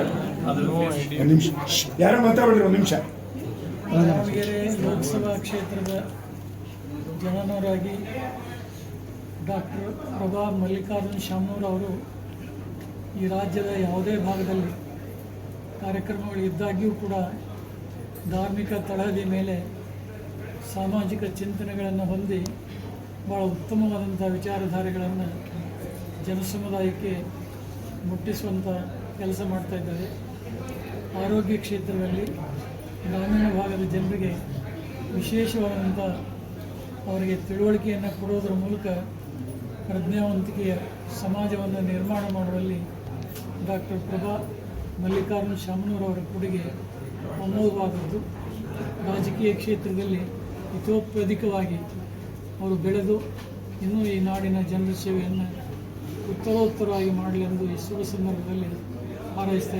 ಒಂದು ನಿಮಿಷ. ಯಾರೋ ಮಾತಾಡ್ಬಿಡ್ರಿ ಒಂದು ನಿಮಿಷ. ದಾವಣಗೆರೆ ಲೋಕಸಭಾ ಕ್ಷೇತ್ರದ ಜನನರಾಗಿ ಡಾಕ್ಟರ್ ಪ್ರಭಾ ಮಲ್ಲಿಕಾರ್ಜುನ್ ಶಾಮನೂರ್ ಅವರು ಈ ರಾಜ್ಯದ ಯಾವುದೇ ಭಾಗದಲ್ಲಿ ಕಾರ್ಯಕ್ರಮಗಳು ಇದ್ದಾಗ್ಯೂ ಕೂಡ ಧಾರ್ಮಿಕ ತಳಹದಿ ಮೇಲೆ ಸಾಮಾಜಿಕ ಚಿಂತನೆಗಳನ್ನು ಹೊಂದಿ ಭಾಳ ಉತ್ತಮವಾದಂಥ ವಿಚಾರಧಾರೆಗಳನ್ನು ಜನಸಮುದಾಯಕ್ಕೆ ಮುಟ್ಟಿಸುವಂಥ ಕೆಲಸ ಮಾಡ್ತಾ ಇದ್ದಾರೆ. ಆರೋಗ್ಯ ಕ್ಷೇತ್ರದಲ್ಲಿ ಗ್ರಾಮೀಣ ಭಾಗದ ಜನರಿಗೆ ವಿಶೇಷವಾದಂಥ ಅವರಿಗೆ ತಿಳುವಳಿಕೆಯನ್ನು ಕೊಡೋದ್ರ ಮೂಲಕ ಪ್ರಜ್ಞಾವಂತಿಕೆಯ ಸಮಾಜವನ್ನು ನಿರ್ಮಾಣ ಮಾಡುವಲ್ಲಿ ಡಾಕ್ಟರ್ ಪ್ರಭಾ ಮಲ್ಲಿಕಾರ್ಜುನ ಶಾಮನೂರವರ ಕೊಡುಗೆ ಅಮೋಘವಾದದ್ದು. ರಾಜಕೀಯ ಕ್ಷೇತ್ರದಲ್ಲಿ ಹಿತೋಪ್ಯಧಿಕವಾಗಿ ಅವರು ಬೆಳೆದು ಇನ್ನೂ ಈ ನಾಡಿನ ಜನರ ಸೇವೆಯನ್ನು ಉತ್ತರೋತ್ತರವಾಗಿ ಮಾಡಲಿ ಎಂದು ಈ ಶುಭ ಸಂದರ್ಭದಲ್ಲಿ para este